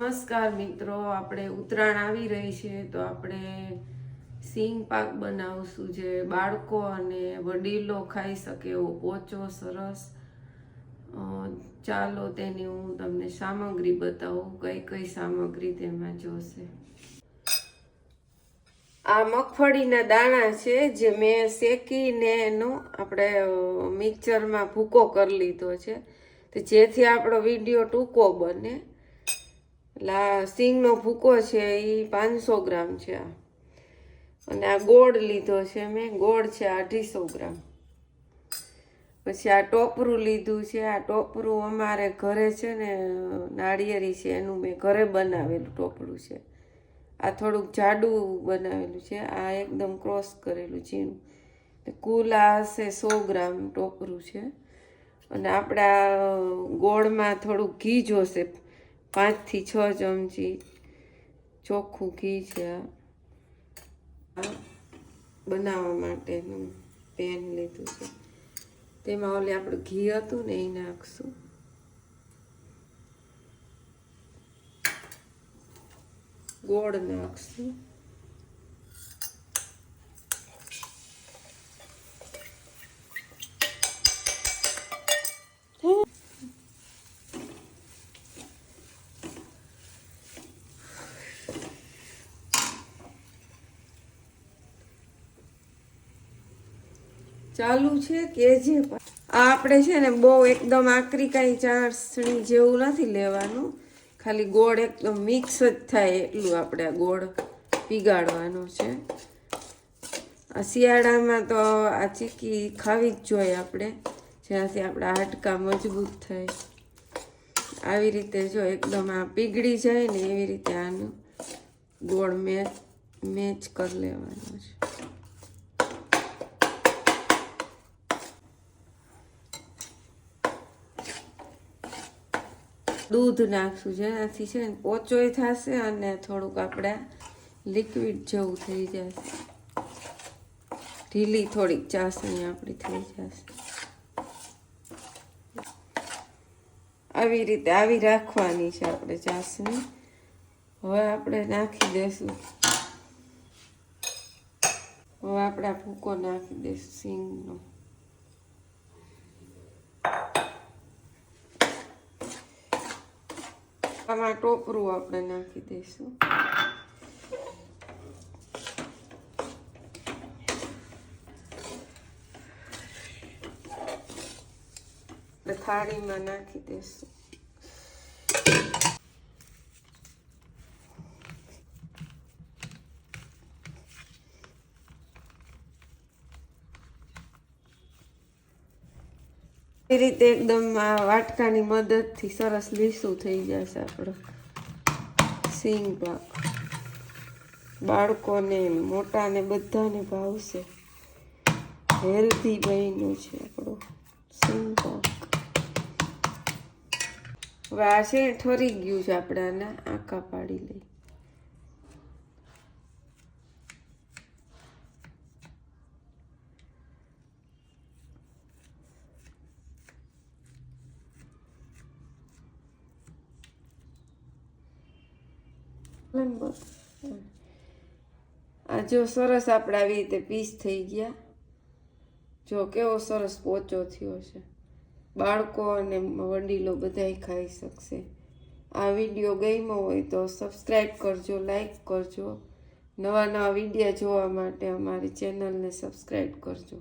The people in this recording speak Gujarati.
નમસ્કાર મિત્રો, આપણે ઉત્તરાયણ આવી રહી છે તો આપણે સિંગ પાક બનાવશું જે બાળકો અને વડીલો ખાઈ શકે એવો પોચો, સરસ. ચાલો તેની હું તમને સામગ્રી બતાવું, કઈ કઈ સામગ્રી તેમાં જોશે. આ મગફળીના દાણા છે જે મેં શેકીને એનો આપણે મિક્સરમાં ભૂકો કરી લીધો છે. તો જેથી આપણો વીડિયો ટૂંકો બને. આ સિંગનો ભૂકો છે એ પાંચસો ગ્રામ છે આ. અને આ ગોળ લીધો છે મેં, ગોળ છે અઢીસો ગ્રામ. પછી આ ટોપરું લીધું છે, આ ટોપરું અમારે ઘરે છે ને, નાળિયેરી છે, એનું મેં ઘરે બનાવેલું ટોપરું છે. આ થોડુંક જાડું બનાવેલું છે, આ એકદમ ક્રોસ કરેલું એટલે કુલ આ હશે સો ગ્રામ ટોપરું છે. અને આપણા ગોળમાં થોડુંક ઘી જોશે. પાંચથી છ ચમચી ચોખ્ખું ઘી છે આ. બનાવવા માટેનું પેન લીધું છે. તેમાં ઓલી આપણું ઘી હતું ને એ નાખશું. ગોળ નાખશું. ચાલુ છે કે જે આ આપણે છે ને બહુ એકદમ આકરી કાંઈ ચાસણી જેવું નથી લેવાનું. ખાલી ગોળ એકદમ મિક્સ જ થાય એટલું આપણે આ ગોળ પીગાડવાનો છે. આ શિયાળામાં તો આ ચીકી ખાવી જ જોઈએ આપણે જેનાથી આપણા હાડકા મજબૂત થાય. આવી રીતે જો એકદમ આ પીગળી જાય ને એવી રીતે આનું ગોળ મેચ મેચ કરી લેવાનો છે. દૂધ નાખશું. જેનાથી છે ને પોચોય થશે અને થોડુંક આપણે લિક્વિડ જેવું થઈ જશે. ઢીલી થોડીક ચાસણી આપણી થઈ જશે. આવી રીતે આવી રાખવાની છે આપણે ચાસણી હવે આપણે નાખી દેશું. હવે આપણે ભૂકો નાખી દઈશું સિંગનો. આમાં ટોપરું આપણે નાખી દઈશું. થાળીમાં નાખી દઈશું. એ રીતે એકદમ આ વાટકાની મદદથી સરસ લીસું થઈ જશે આપણો. સિંગ પાક. બાળકોને, મોટાને બધાને ભાવશે. હેલ્ધી બન્યું છે આપણો સિંગ પાક. હવે આ ને ઠરી ગયું છે આપણે આના આંકા પાડી લઈ બસ આ જો સરસ આપણે આવી રીતે પીસ થઈ ગયા. જો કેવો સરસ પોચો થયો છે. બાળકો અને વડીલો બધાય ખાઈ શકશે. આ વીડિયો ગમ્યો હોય તો સબસ્ક્રાઈબ કરજો લાઈક કરજો. નવા નવા વિડીયા જોવા માટે અમારી ચેનલને સબસ્ક્રાઈબ કરજો.